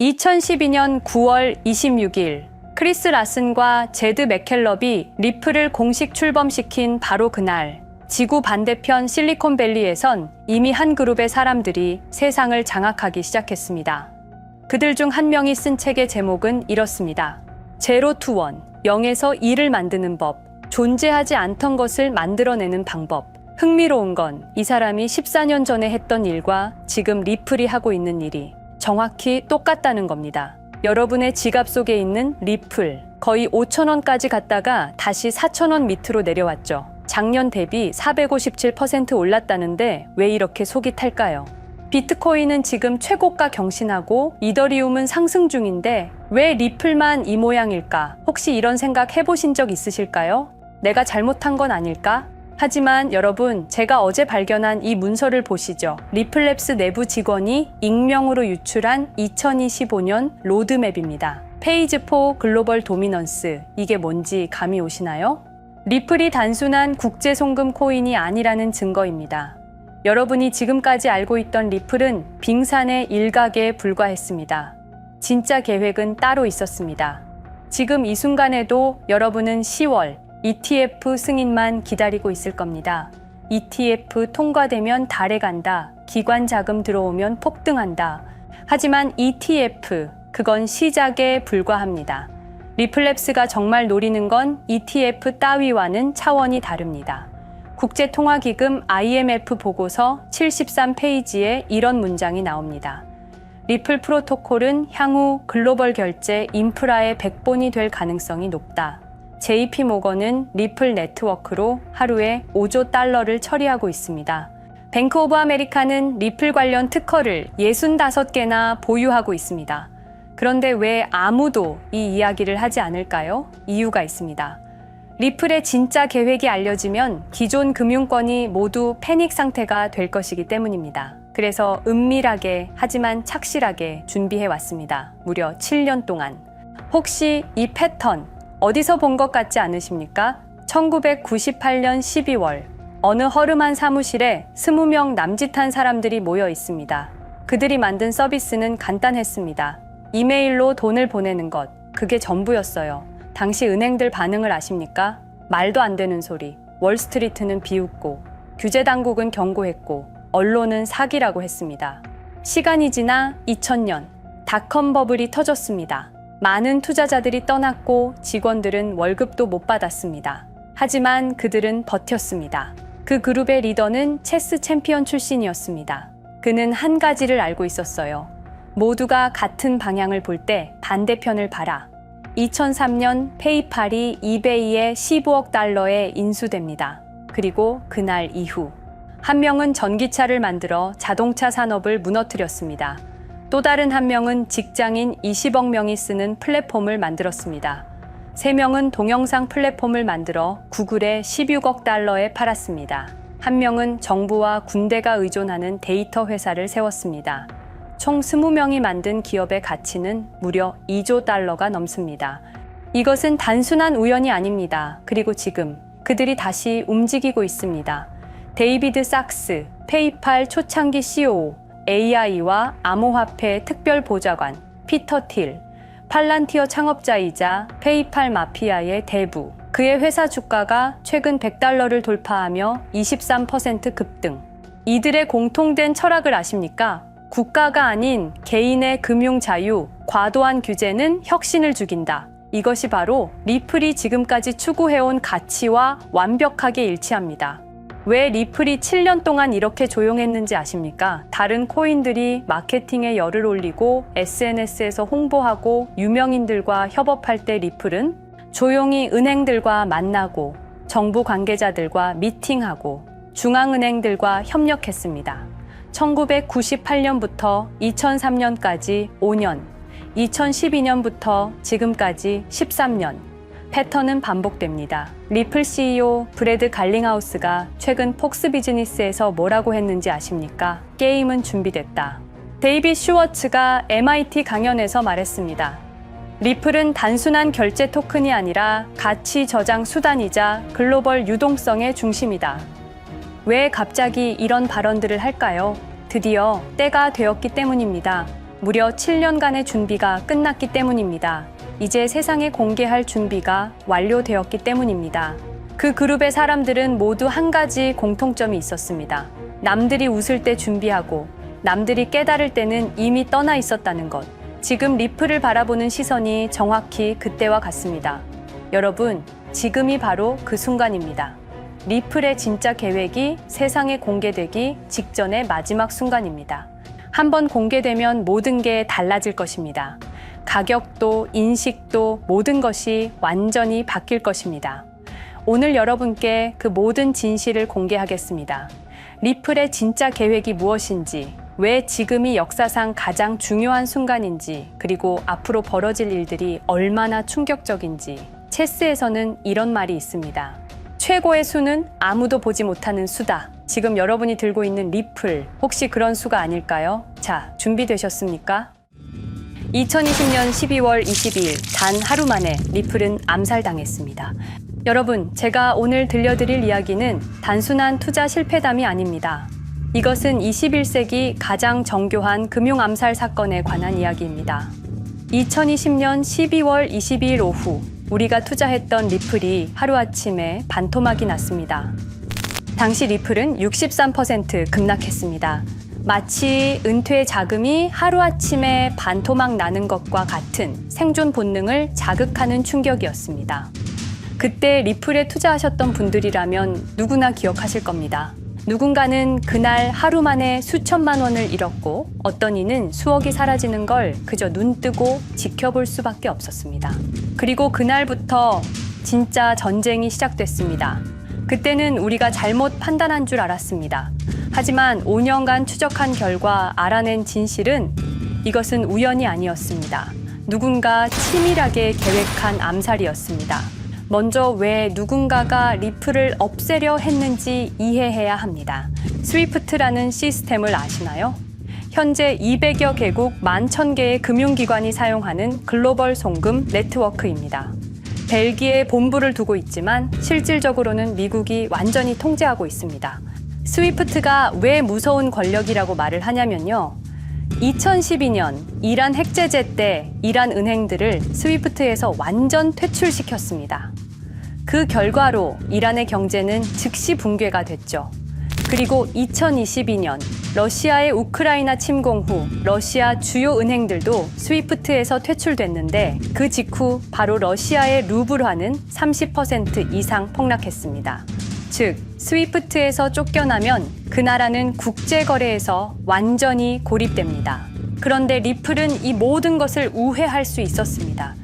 2012년 9월 26일 크리스 라슨과 제드 맥켈럽이 리플을 공식 출범시킨 바로 그날 지구 반대편 실리콘밸리에선 이미 한 그룹의 사람들이 세상을 장악하기 시작했습니다. 그들 중 한 명이 쓴 책의 제목은 이렇습니다. 제로 투 원, 0에서 2를 만드는 법, 존재하지 않던 것을 만들어내는 방법. 흥미로운 건 이 사람이 14년 전에 했던 일과 지금 리플이 하고 있는 일이 정확히 똑같다는 겁니다. 여러분의 지갑 속에 있는 리플, 거의 5천원까지 갔다가 다시 4천원 밑으로 내려왔죠. 작년 대비 457% 올랐다는데 왜 이렇게 속이 탈까요? 비트코인은 지금 최고가 경신하고 이더리움은 상승 중인데 왜 리플만 이 모양일까? 혹시 이런 생각 해보신 적 있으실까요? 내가 잘못한 건 아닐까? 하지만 여러분, 제가 어제 발견한 이 문서를 보시죠. 리플랩스 내부 직원이 익명으로 유출한 2025년 로드맵입니다. 페이지 4 글로벌 도미넌스. 이게 뭔지 감이 오시나요? 리플이 단순한 국제 송금 코인이 아니라는 증거입니다. 여러분이 지금까지 알고 있던 리플은 빙산의 일각에 불과했습니다. 진짜 계획은 따로 있었습니다. 지금 이 순간에도 여러분은 10월 ETF 승인만 기다리고 있을 겁니다. ETF 통과되면 달에 간다. 기관 자금 들어오면 폭등한다. 하지만 ETF, 그건 시작에 불과합니다. 리플랩스가 정말 노리는 건 ETF 따위와는 차원이 다릅니다. 국제통화기금 IMF 보고서 73페이지에 이런 문장이 나옵니다. 리플 프로토콜은 향후 글로벌 결제 인프라의 백본이 될 가능성이 높다. JP 모건은 리플 네트워크로 하루에 5조 달러를 처리하고 있습니다. 뱅크 오브 아메리카는 리플 관련 특허를 65개나 보유하고 있습니다. 그런데 왜 아무도 이 이야기를 하지 않을까요? 이유가 있습니다. 리플의 진짜 계획이 알려지면 기존 금융권이 모두 패닉 상태가 될 것이기 때문입니다. 그래서 은밀하게 하지만 착실하게 준비해 왔습니다. 무려 7년 동안. 혹시 이 패턴 어디서 본 것 같지 않으십니까? 1998년 12월 어느 허름한 사무실에 20명 남짓한 사람들이 모여 있습니다. 그들이 만든 서비스는 간단했습니다. 이메일로 돈을 보내는 것. 그게 전부였어요. 당시 은행들 반응을 아십니까? 말도 안 되는 소리. 월스트리트는 비웃고, 규제 당국은 경고했고, 언론은 사기라고 했습니다. 시간이 지나 2000년, 닷컴 버블이 터졌습니다. 많은 투자자들이 떠났고 직원들은 월급도 못 받았습니다. 하지만 그들은 버텼습니다. 그 그룹의 리더는 체스 챔피언 출신이었습니다. 그는 한 가지를 알고 있었어요. 모두가 같은 방향을 볼 때 반대편을 봐라. 2003년 페이팔이 이베이에 15억 달러에 인수됩니다. 그리고 그날 이후 한 명은 전기차를 만들어 자동차 산업을 무너뜨렸습니다. 또 다른 한 명은 직장인 20억 명이 쓰는 플랫폼을 만들었습니다. 세 명은 동영상 플랫폼을 만들어 구글에 16억 달러에 팔았습니다. 한 명은 정부와 군대가 의존하는 데이터 회사를 세웠습니다. 총 20명이 만든 기업의 가치는 무려 2조 달러가 넘습니다. 이것은 단순한 우연이 아닙니다. 그리고 지금 그들이 다시 움직이고 있습니다. 데이비드 sak스, 페이팔 초창기 CEO, AI와 암호화폐 특별 보좌관, 피터 틸, 팔란티어 창업자이자 페이팔 마피아의 대부. 그의 회사 주가가 최근 100달러를 돌파하며 23% 급등. 이들의 공통된 철학을 아십니까? 국가가 아닌 개인의 금융 자유, 과도한 규제는 혁신을 죽인다. 이것이 바로 리플이 지금까지 추구해온 가치와 완벽하게 일치합니다. 왜 리플이 7년 동안 이렇게 조용했는지 아십니까? 다른 코인들이 마케팅에 열을 올리고 SNS에서 홍보하고 유명인들과 협업할 때 리플은 조용히 은행들과 만나고 정부 관계자들과 미팅하고 중앙은행들과 협력했습니다. 1998년부터 2003년까지 5년, 2012년부터 지금까지 13년, 패턴은 반복됩니다. 리플 CEO 브래드 갈링하우스가 최근 폭스 비즈니스에서 뭐라고 했는지 아십니까? 게임은 준비됐다. 데이빗 슈워츠가 MIT 강연에서 말했습니다. 리플은 단순한 결제 토큰이 아니라 가치 저장 수단이자 글로벌 유동성의 중심이다. 왜 갑자기 이런 발언들을 할까요? 드디어 때가 되었기 때문입니다. 무려 7년간의 준비가 끝났기 때문입니다. 이제 세상에 공개할 준비가 완료되었기 때문입니다. 그 그룹의 사람들은 모두 한 가지 공통점이 있었습니다. 남들이 웃을 때 준비하고 남들이 깨달을 때는 이미 떠나 있었다는 것. 지금 리플을 바라보는 시선이 정확히 그때와 같습니다. 여러분, 지금이 바로 그 순간입니다. 리플의 진짜 계획이 세상에 공개되기 직전의 마지막 순간입니다. 한번 공개되면 모든 게 달라질 것입니다. 가격도, 인식도, 모든 것이 완전히 바뀔 것입니다. 오늘 여러분께 그 모든 진실을 공개하겠습니다. 리플의 진짜 계획이 무엇인지, 왜 지금이 역사상 가장 중요한 순간인지, 그리고 앞으로 벌어질 일들이 얼마나 충격적인지, 체스에서는 이런 말이 있습니다. 최고의 수는 아무도 보지 못하는 수다. 지금 여러분이 들고 있는 리플, 혹시 그런 수가 아닐까요? 자, 준비되셨습니까? 2020년 12월 22일 단 하루 만에 리플은 암살당했습니다. 여러분, 제가 오늘 들려드릴 이야기는 단순한 투자 실패담이 아닙니다. 이것은 21세기 가장 정교한 금융 암살 사건에 관한 이야기입니다. 2020년 12월 22일 오후 우리가 투자했던 리플이 하루아침에 반토막이 났습니다. 당시 리플은 63% 급락했습니다. 마치 은퇴 자금이 하루아침에 반토막 나는 것과 같은 생존 본능을 자극하는 충격이었습니다. 그때 리플에 투자하셨던 분들이라면 누구나 기억하실 겁니다. 누군가는 그날 하루 만에 수천만 원을 잃었고 어떤 이는 수억이 사라지는 걸 그저 눈 뜨고 지켜볼 수밖에 없었습니다. 그리고 그날부터 진짜 전쟁이 시작됐습니다. 그때는 우리가 잘못 판단한 줄 알았습니다. 하지만 5년간 추적한 결과 알아낸 진실은 이것은 우연이 아니었습니다. 누군가 치밀하게 계획한 암살이었습니다. 먼저 왜 누군가가 리플을 없애려 했는지 이해해야 합니다. 스위프트라는 시스템을 아시나요? 현재 200여 개국 11,000개의 금융기관이 사용하는 글로벌 송금 네트워크입니다. 벨기에 본부를 두고 있지만 실질적으로는 미국이 완전히 통제하고 있습니다. 스위프트가 왜 무서운 권력이라고 말을 하냐면요. 2012년 이란 핵제재 때 이란 은행들을 스위프트에서 완전 퇴출시켰습니다. 그 결과로 이란의 경제는 즉시 붕괴가 됐죠. 그리고 2022년 러시아의 우크라이나 침공 후 러시아 주요 은행들도 스위프트에서 퇴출됐는데 그 직후 바로 러시아의 루블화는 30% 이상 폭락했습니다. 즉, 스위프트에서 쫓겨나면 그 나라는 국제거래에서 완전히 고립됩니다. 그런데 리플은 이 모든 것을 우회할 수 있었습니다.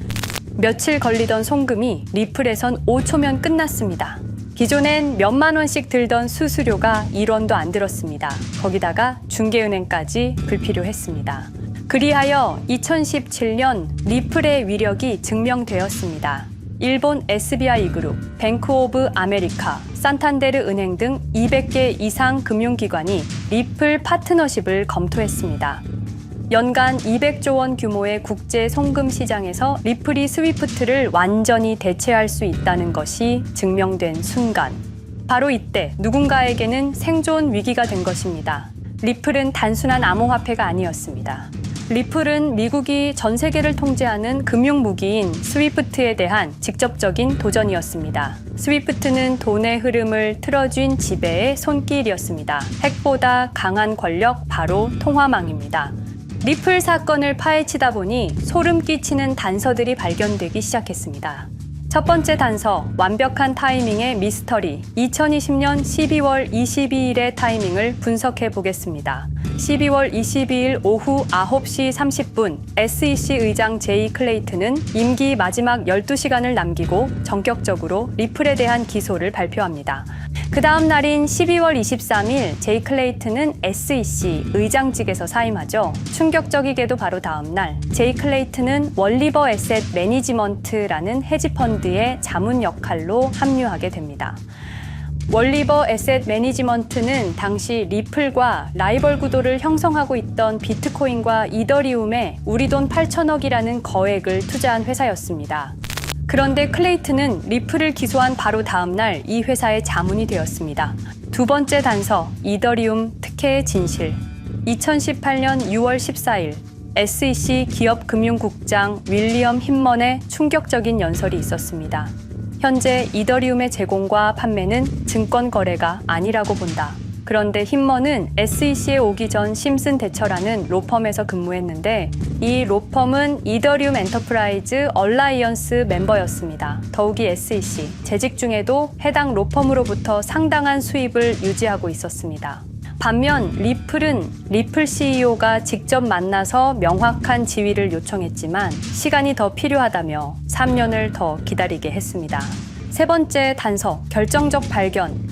며칠 걸리던 송금이 리플에선 5초면 끝났습니다. 기존엔 몇만 원씩 들던 수수료가 1원도 안 들었습니다. 거기다가 중개은행까지 불필요했습니다. 그리하여 2017년 리플의 위력이 증명되었습니다. 일본 SBI 그룹, 뱅크 오브 아메리카, 산탄데르 은행 등 200개 이상 금융기관이 리플 파트너십을 검토했습니다. 연간 200조 원 규모의 국제 송금 시장에서 리플이 스위프트를 완전히 대체할 수 있다는 것이 증명된 순간. 바로 이때 누군가에게는 생존 위기가 된 것입니다. 리플은 단순한 암호화폐가 아니었습니다. 리플은 미국이 전 세계를 통제하는 금융 무기인 스위프트에 대한 직접적인 도전이었습니다. 스위프트는 돈의 흐름을 틀어쥔 지배의 손길이었습니다. 핵보다 강한 권력 바로 통화망입니다. 리플 사건을 파헤치다 보니 소름 끼치는 단서들이 발견되기 시작했습니다. 첫 번째 단서, 완벽한 타이밍의 미스터리. 2020년 12월 22일의 타이밍을 분석해 보겠습니다. 12월 22일 오후 9시 30분, SEC 의장 제이 클레이트는 임기 마지막 12시간을 남기고 전격적으로 리플에 대한 기소를 발표합니다. 그 다음 날인 12월 23일 제이 클레이트는 SEC 의장직에서 사임하죠. 충격적이게도 바로 다음 날 제이 클레이트는 월리버 에셋 매니지먼트라는 헤지펀드의 자문 역할로 합류하게 됩니다. 월리버 에셋 매니지먼트는 당시 리플과 라이벌 구도를 형성하고 있던 비트코인과 이더리움에 우리 돈 8천억이라는 거액을 투자한 회사였습니다. 그런데 클레이트는 리플을 기소한 바로 다음 날 이 회사의 자문이 되었습니다. 두 번째 단서, 이더리움 특혜의 진실. 2018년 6월 14일, SEC 기업금융국장 윌리엄 힘먼의 충격적인 연설이 있었습니다. 현재 이더리움의 제공과 판매는 증권 거래가 아니라고 본다. 그런데 힘먼은 SEC에 오기 전 심슨 대처라는 로펌에서 근무했는데 이 로펌은 이더리움 엔터프라이즈 얼라이언스 멤버였습니다. 더욱이 SEC 재직 중에도 해당 로펌으로부터 상당한 수입을 유지하고 있었습니다. 반면 리플은 리플 CEO가 직접 만나서 명확한 지위를 요청했지만 시간이 더 필요하다며 3년을 더 기다리게 했습니다. 세 번째 단서, 결정적 발견.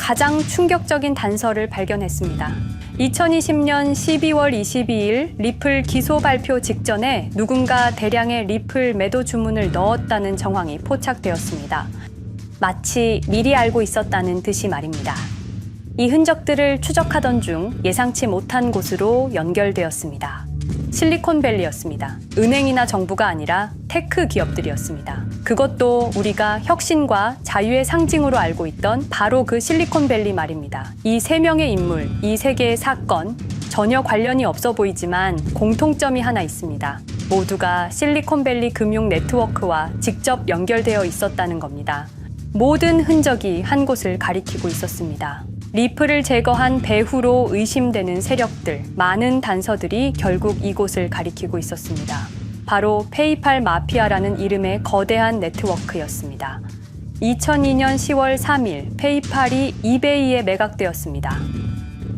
가장 충격적인 단서를 발견했습니다. 2020년 12월 22일 리플 기소 발표 직전에 누군가 대량의 리플 매도 주문을 넣었다는 정황이 포착되었습니다. 마치 미리 알고 있었다는 듯이 말입니다. 이 흔적들을 추적하던 중 예상치 못한 곳으로 연결되었습니다. 실리콘밸리였습니다. 은행이나 정부가 아니라 테크 기업들이었습니다. 그것도 우리가 혁신과 자유의 상징으로 알고 있던 바로 그 실리콘밸리 말입니다. 이 세 명의 인물, 이 세 개의 사건, 전혀 관련이 없어 보이지만 공통점이 하나 있습니다. 모두가 실리콘밸리 금융 네트워크와 직접 연결되어 있었다는 겁니다. 모든 흔적이 한 곳을 가리키고 있었습니다. 리플을 제거한 배후로 의심되는 세력들, 많은 단서들이 결국 이곳을 가리키고 있었습니다. 바로 페이팔 마피아라는 이름의 거대한 네트워크였습니다. 2002년 10월 3일 페이팔이 이베이에 매각되었습니다.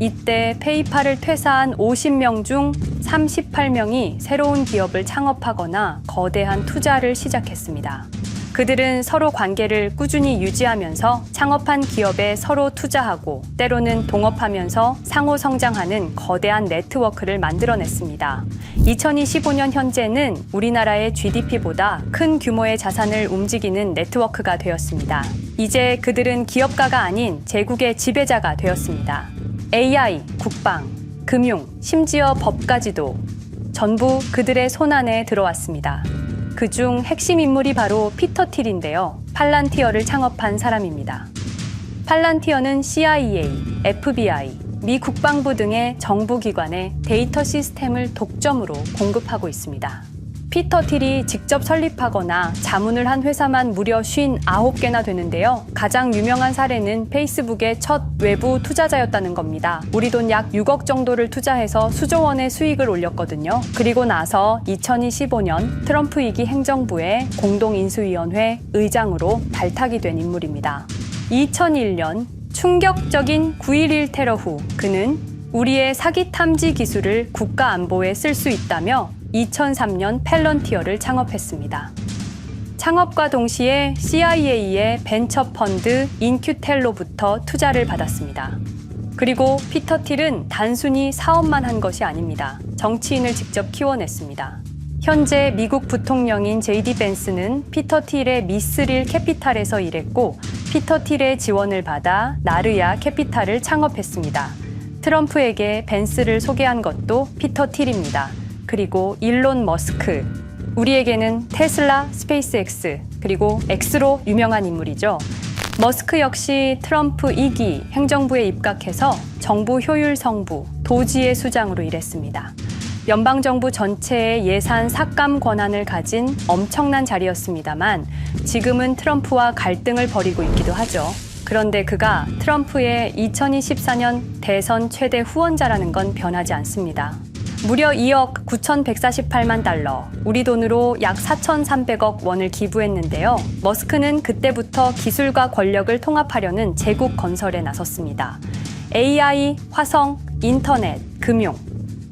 이때 페이팔을 퇴사한 50명 중 38명이 새로운 기업을 창업하거나 거대한 투자를 시작했습니다. 그들은 서로 관계를 꾸준히 유지하면서 창업한 기업에 서로 투자하고 때로는 동업하면서 상호 성장하는 거대한 네트워크를 만들어냈습니다. 2025년 현재는 우리나라의 GDP보다 큰 규모의 자산을 움직이는 네트워크가 되었습니다. 이제 그들은 기업가가 아닌 제국의 지배자가 되었습니다. AI, 국방, 금융, 심지어 법까지도 전부 그들의 손안에 들어왔습니다. 그중 핵심 인물이 바로 피터 틸인데요. 팔란티어를 창업한 사람입니다. 팔란티어는 CIA, FBI, 미 국방부 등의 정부 기관에 데이터 시스템을 독점으로 공급하고 있습니다. 피터 틸이 직접 설립하거나 자문을 한 회사만 무려 59개나 되는데요. 가장 유명한 사례는 페이스북의 첫 외부 투자자였다는 겁니다. 우리 돈 약 6억 정도를 투자해서 수조 원의 수익을 올렸거든요. 그리고 나서 2025년 트럼프 2기 행정부의 공동인수위원회 의장으로 발탁이 된 인물입니다. 2001년 충격적인 9.11 테러 후 그는 우리의 사기 탐지 기술을 국가 안보에 쓸 수 있다며 2003년 펠런티어를 창업했습니다. 창업과 동시에 CIA의 벤처 펀드 인큐텔로부터 투자를 받았습니다. 그리고 피터 틸은 단순히 사업만 한 것이 아닙니다. 정치인을 직접 키워냈습니다. 현재 미국 부통령인 제이디 벤스는 피터 틸의 미스릴 캐피탈에서 일했고 피터 틸의 지원을 받아 나르야 캐피탈을 창업했습니다. 트럼프에게 벤스를 소개한 것도 피터 틸입니다. 그리고 일론 머스크. 우리에게는 테슬라, 스페이스X, 그리고 X로 유명한 인물이죠. 머스크 역시 트럼프 2기 행정부에 입각해서 정부 효율 성부, 도지의 수장으로 일했습니다. 연방정부 전체의 예산 삭감 권한을 가진 엄청난 자리였습니다만 지금은 트럼프와 갈등을 벌이고 있기도 하죠. 그런데 그가 트럼프의 2024년 대선 최대 후원자라는 건 변하지 않습니다. 무려 2억 9,148만 달러, 우리 돈으로 약 4,300억 원을 기부했는데요. 머스크는 그때부터 기술과 권력을 통합하려는 제국 건설에 나섰습니다. AI, 화성, 인터넷, 금융.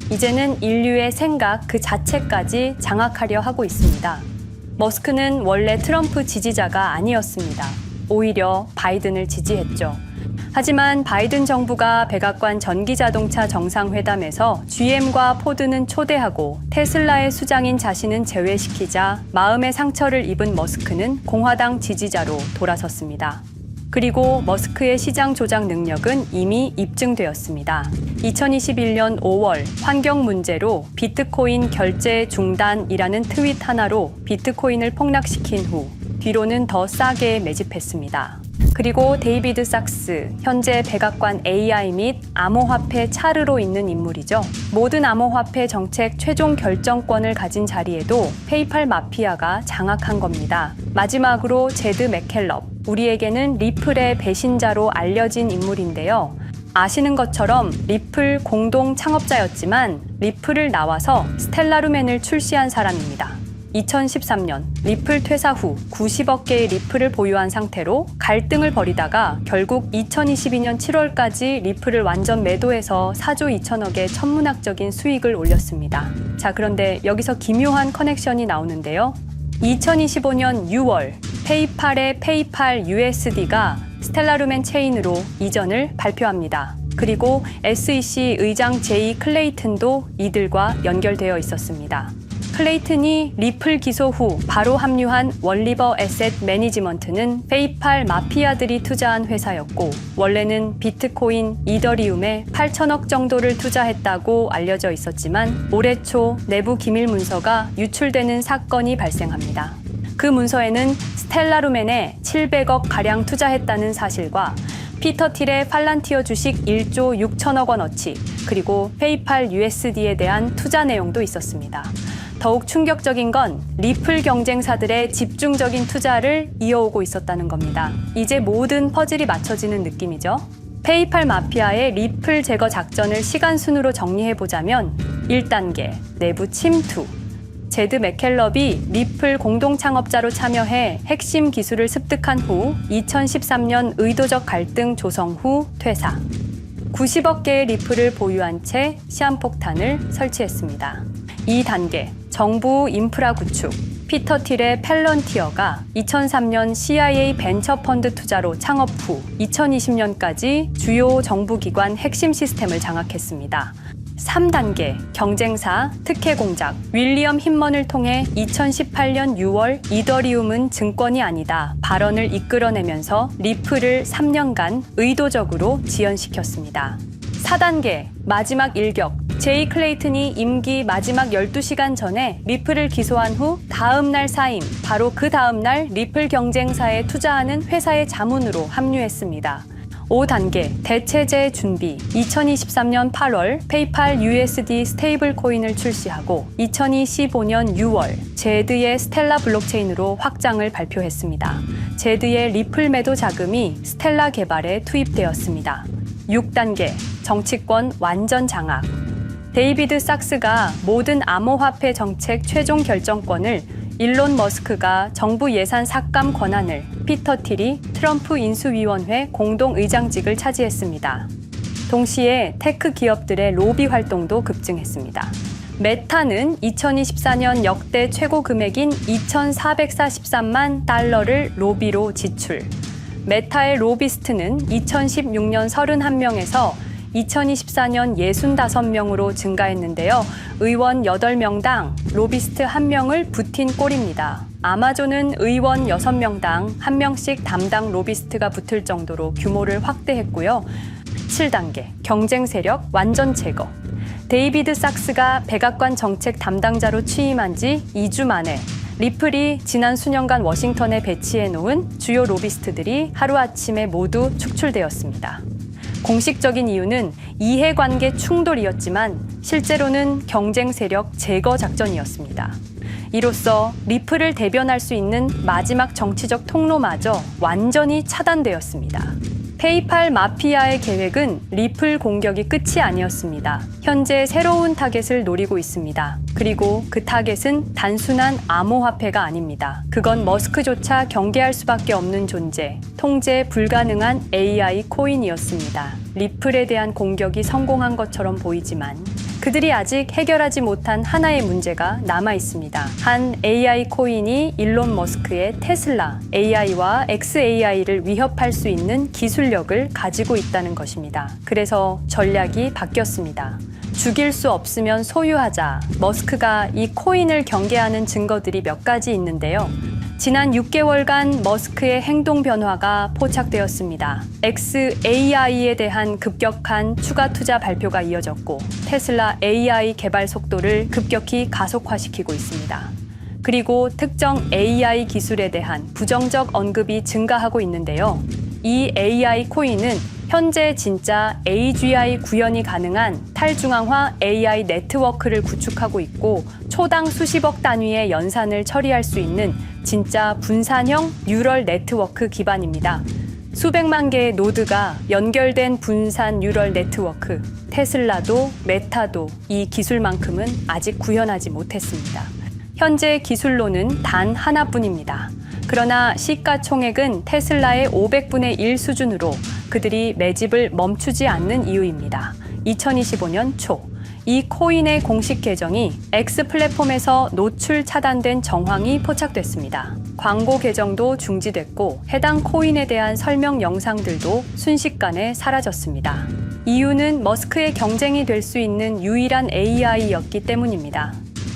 이제는 인류의 생각 그 자체까지 장악하려 하고 있습니다. 머스크는 원래 트럼프 지지자가 아니었습니다. 오히려 바이든을 지지했죠. 하지만 바이든 정부가 백악관 전기자동차 정상회담에서 GM과 포드는 초대하고 테슬라의 수장인 자신은 제외시키자 마음의 상처를 입은 머스크는 공화당 지지자로 돌아섰습니다. 그리고 머스크의 시장 조작 능력은 이미 입증되었습니다. 2021년 5월 환경 문제로 비트코인 결제 중단이라는 트윗 하나로 비트코인을 폭락시킨 후 뒤로는 더 싸게 매집했습니다. 그리고 데이비드 sak스, 현재 백악관 AI 및 암호화폐 차르로 있는 인물이죠. 모든 암호화폐 정책 최종 결정권을 가진 자리에도 페이팔 마피아가 장악한 겁니다. 마지막으로 제드 맥켈럽, 우리에게는 리플의 배신자로 알려진 인물인데요. 아시는 것처럼 리플 공동 창업자였지만 리플을 나와서 스텔라루멘을 출시한 사람입니다. 2013년 리플 퇴사 후 90억 개의 리플을 보유한 상태로 갈등을 벌이다가 결국 2022년 7월까지 리플을 완전 매도해서 4조 2천억의 천문학적인 수익을 올렸습니다. 자, 그런데 여기서 기묘한 커넥션이 나오는데요. 2025년 6월 페이팔의 페이팔 USD가 스텔라루멘 체인으로 이전을 발표합니다. 그리고 SEC 의장 제이 클레이튼도 이들과 연결되어 있었습니다. 클레이튼이 리플 기소 후 바로 합류한 월리버 에셋 매니지먼트는 페이팔 마피아들이 투자한 회사였고 원래는 비트코인, 이더리움에 8천억 정도를 투자했다고 알려져 있었지만 올해 초 내부 기밀 문서가 유출되는 사건이 발생합니다. 그 문서에는 스텔라루멘에 700억 가량 투자했다는 사실과 피터 틸의 팔란티어 주식 1조 6천억 원어치 그리고 페이팔 USD에 대한 투자 내용도 있었습니다. 더욱 충격적인 건 리플 경쟁사들의 집중적인 투자를 이어오고 있었다는 겁니다. 이제 모든 퍼즐이 맞춰지는 느낌이죠. 페이팔 마피아의 리플 제거 작전을 시간 순으로 정리해 보자면 1단계 내부 침투 제드 맥켈럽이 리플 공동 창업자로 참여해 핵심 기술을 습득한 후 2013년 의도적 갈등 조성 후 퇴사. 90억 개의 리플을 보유한 채 시한폭탄을 설치했습니다. 2단계 정부 인프라 구축. 피터 틸의 펠런티어가 2003년 CIA 벤처 펀드 투자로 창업 후 2020년까지 주요 정부 기관 핵심 시스템을 장악했습니다. 3단계 경쟁사 특혜 공작 윌리엄 힌먼을 통해 2018년 6월 이더리움은 증권이 아니다 발언을 이끌어내면서 리플을 3년간 의도적으로 지연시켰습니다. 4단계 마지막 일격 제이 클레이튼이 임기 마지막 12시간 전에 리플을 기소한 후 다음 날 사임 바로 그 다음 날 리플 경쟁사에 투자하는 회사의 자문으로 합류했습니다. 5단계 대체제 준비 2023년 8월 페이팔 USD 스테이블 코인을 출시하고 2025년 6월 제드의 스텔라 블록체인으로 확장을 발표했습니다. 제드의 리플 매도 자금이 스텔라 개발에 투입되었습니다. 6단계 정치권 완전 장악 데이비드 sak스가 모든 암호화폐 정책 최종 결정권을 일론 머스크가 정부 예산 삭감 권한을 피터 틸이 트럼프 인수위원회 공동의장직을 차지했습니다. 동시에 테크 기업들의 로비 활동도 급증했습니다. 메타는 2024년 역대 최고 금액인 2,443만 달러를 로비로 지출. 메타의 로비스트는 2016년 31명에서 2024년 65명으로 증가했는데요. 의원 8명당 로비스트 1명을 붙인 꼴입니다. 아마존은 의원 6명당 1명씩 담당 로비스트가 붙을 정도로 규모를 확대했고요. 7단계 경쟁 세력 완전 제거. 데이비드 sak스가 백악관 정책 담당자로 취임한 지 2주 만에 리플이 지난 수년간 워싱턴에 배치해 놓은 주요 로비스트들이 하루아침에 모두 축출되었습니다. 공식적인 이유는 이해관계 충돌이었지만 실제로는 경쟁 세력 제거 작전이었습니다. 이로써 리플을 대변할 수 있는 마지막 정치적 통로마저 완전히 차단되었습니다. 페이팔 마피아의 계획은 리플 공격이 끝이 아니었습니다. 현재 새로운 타겟을 노리고 있습니다. 그리고 그 타겟은 단순한 암호화폐가 아닙니다. 그건 머스크조차 경계할 수밖에 없는 존재, 통제 불가능한 AI 코인이었습니다. 리플에 대한 공격이 성공한 것처럼 보이지만 그들이 아직 해결하지 못한 하나의 문제가 남아 있습니다. 한 AI 코인이 일론 머스크의 테슬라 AI와 XAI를 위협할 수 있는 기술력을 가지고 있다는 것입니다. 그래서 전략이 바뀌었습니다. 죽일 수 없으면 소유하자. 머스크가 이 코인을 경계하는 증거들이 몇 가지 있는데요. 지난 6개월간 머스크의 행동 변화가 포착되었습니다. XAI에 대한 급격한 추가 투자 발표가 이어졌고 테슬라 AI 개발 속도를 급격히 가속화시키고 있습니다. 그리고 특정 AI 기술에 대한 부정적 언급이 증가하고 있는데요. 이 AI 코인은 현재 진짜 AGI 구현이 가능한 탈중앙화 AI 네트워크를 구축하고 있고 초당 수십억 단위의 연산을 처리할 수 있는 진짜 분산형 뉴럴 네트워크 기반입니다. 수백만 개의 노드가 연결된 분산 뉴럴 네트워크. 테슬라도 메타도 이 기술만큼은 아직 구현하지 못했습니다. 현재 기술로는 단 하나뿐입니다. 그러나 시가총액은 테슬라의 500분의 1 수준으로 그들이 매집을 멈추지 않는 이유입니다. 2025년 초. 이 코인의 공식 계정이 X 플랫폼에서 노출 차단된 정황이 포착됐습니다. 광고 계정도 중지됐고 해당 코인에 대한 설명 영상들도 순식간에 사라졌습니다. 이유는 머스크의 경쟁이 될 수 있는 유일한 AI였기 때문입니다.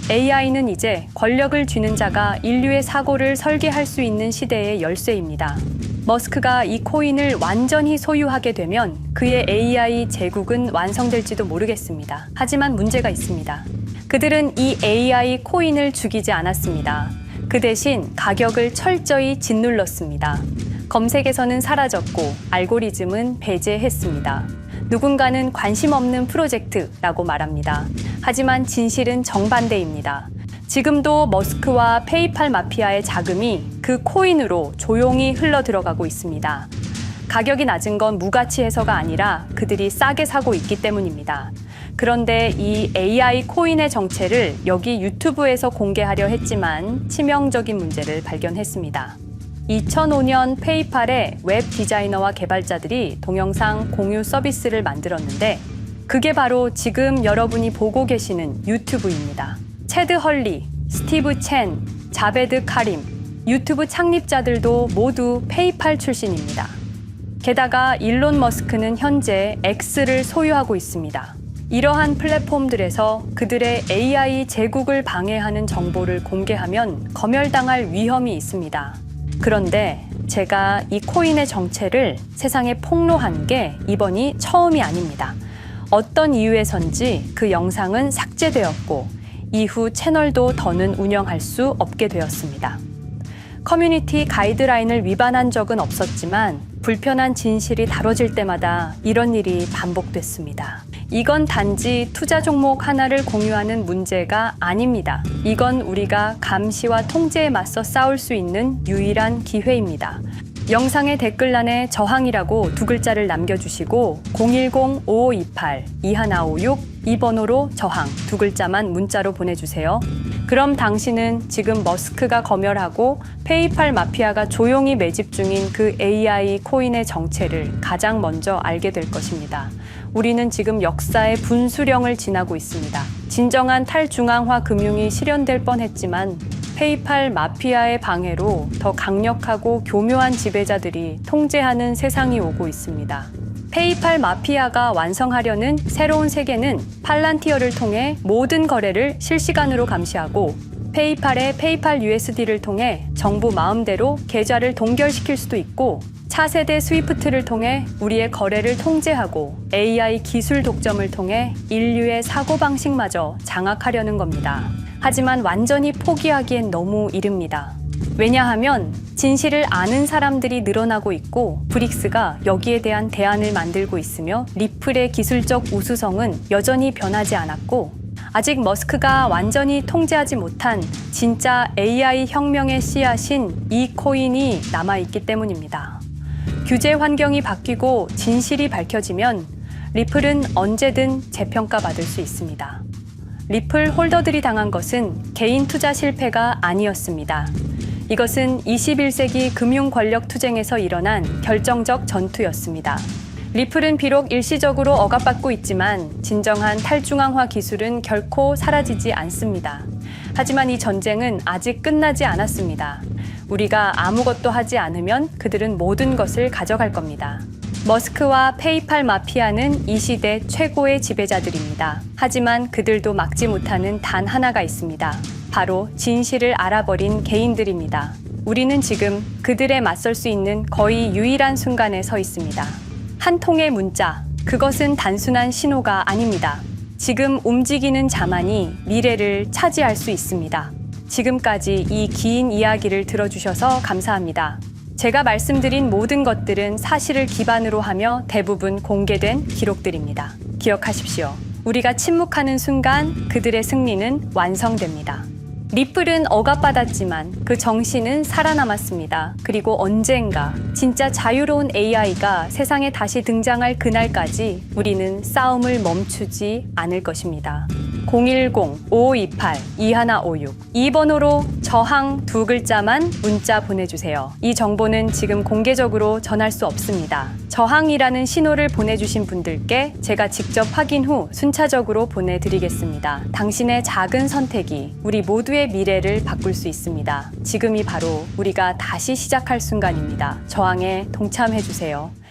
AI는 이제 권력을 쥐는 자가 인류의 사고를 설계할 수 있는 시대의 열쇠입니다. 머스크가 이 코인을 완전히 소유하게 되면 그의 AI 제국은 완성될지도 모르겠습니다. 하지만 문제가 있습니다. 그들은 이 AI 코인을 죽이지 않았습니다. 그 대신 가격을 철저히 짓눌렀습니다. 검색에서는 사라졌고 알고리즘은 배제했습니다. 누군가는 관심 없는 프로젝트라고 말합니다. 하지만 진실은 정반대입니다. 지금도 머스크와 페이팔 마피아의 자금이 그 코인으로 조용히 흘러 들어가고 있습니다. 가격이 낮은 건 무가치해서가 아니라 그들이 싸게 사고 있기 때문입니다. 그런데 이 AI 코인의 정체를 여기 유튜브에서 공개하려 했지만 치명적인 문제를 발견했습니다. 2005년 페이팔의 웹 디자이너와 개발자들이 동영상 공유 서비스를 만들었는데 그게 바로 지금 여러분이 보고 계시는 유튜브입니다. 체드 헐리, 스티브 첸, 자베드 카림, 유튜브 창립자들도 모두 페이팔 출신입니다. 게다가 일론 머스크는 현재 X를 소유하고 있습니다. 이러한 플랫폼들에서 그들의 AI 제국을 방해하는 정보를 공개하면 검열당할 위험이 있습니다. 그런데 제가 이 코인의 정체를 세상에 폭로한 게 이번이 처음이 아닙니다. 어떤 이유에선지 그 영상은 삭제되었고 이후 채널도 더는 운영할 수 없게 되었습니다. 커뮤니티 가이드라인을 위반한 적은 없었지만 불편한 진실이 다뤄질 때마다 이런 일이 반복됐습니다. 이건 단지 투자 종목 하나를 공유하는 문제가 아닙니다. 이건 우리가 감시와 통제에 맞서 싸울 수 있는 유일한 기회입니다. 영상의 댓글란에 저항이라고 두 글자를 남겨주시고 010-5528-2156이 번호로 저항 두 글자만 문자로 보내주세요. 그럼 당신은 지금 머스크가 검열하고 페이팔 마피아가 조용히 매집 중인 그 AI 코인의 정체를 가장 먼저 알게 될 것입니다. 우리는 지금 역사의 분수령을 지나고 있습니다. 진정한 탈중앙화 금융이 실현될 뻔했지만 페이팔 마피아의 방해로 더 강력하고 교묘한 지배자들이 통제하는 세상이 오고 있습니다. 페이팔 마피아가 완성하려는 새로운 세계는 팔란티어를 통해 모든 거래를 실시간으로 감시하고 페이팔의 페이팔 USD를 통해 정부 마음대로 계좌를 동결시킬 수도 있고 차세대 스위프트를 통해 우리의 거래를 통제하고 AI 기술 독점을 통해 인류의 사고방식마저 장악하려는 겁니다. 하지만 완전히 포기하기엔 너무 이릅니다. 왜냐하면 진실을 아는 사람들이 늘어나고 있고 브릭스가 여기에 대한 대안을 만들고 있으며 리플의 기술적 우수성은 여전히 변하지 않았고 아직 머스크가 완전히 통제하지 못한 진짜 AI 혁명의 씨앗인 이 코인이 남아있기 때문입니다. 규제 환경이 바뀌고 진실이 밝혀지면 리플은 언제든 재평가 받을 수 있습니다. 리플 홀더들이 당한 것은 개인 투자 실패가 아니었습니다. 이것은 21세기 금융 권력 투쟁에서 일어난 결정적 전투였습니다. 리플은 비록 일시적으로 억압받고 있지만 진정한 탈중앙화 기술은 결코 사라지지 않습니다. 하지만 이 전쟁은 아직 끝나지 않았습니다. 우리가 아무것도 하지 않으면 그들은 모든 것을 가져갈 겁니다. 머스크와 페이팔 마피아는 이 시대 최고의 지배자들입니다. 하지만 그들도 막지 못하는 단 하나가 있습니다. 바로 진실을 알아버린 개인들입니다. 우리는 지금 그들에 맞설 수 있는 거의 유일한 순간에 서 있습니다. 한 통의 문자, 그것은 단순한 신호가 아닙니다. 지금 움직이는 자만이 미래를 차지할 수 있습니다. 지금까지 이 긴 이야기를 들어주셔서 감사합니다. 제가 말씀드린 모든 것들은 사실을 기반으로 하며 대부분 공개된 기록들입니다. 기억하십시오. 우리가 침묵하는 순간 그들의 승리는 완성됩니다. 리플은 억압받았지만 그 정신은 살아남았습니다. 그리고 언젠가 진짜 자유로운 AI가 세상에 다시 등장할 그날까지 우리는 싸움을 멈추지 않을 것입니다. 010-5528-2156이 번호로 저항 두 글자만 문자 보내주세요. 이 정보는 지금 공개적으로 전할 수 없습니다. 저항이라는 신호를 보내주신 분들께 제가 직접 확인 후 순차적으로 보내드리겠습니다. 당신의 작은 선택이 우리 모두의 미래를 바꿀 수 있습니다. 지금이 바로 우리가 다시 시작할 순간입니다. 저항에 동참해주세요.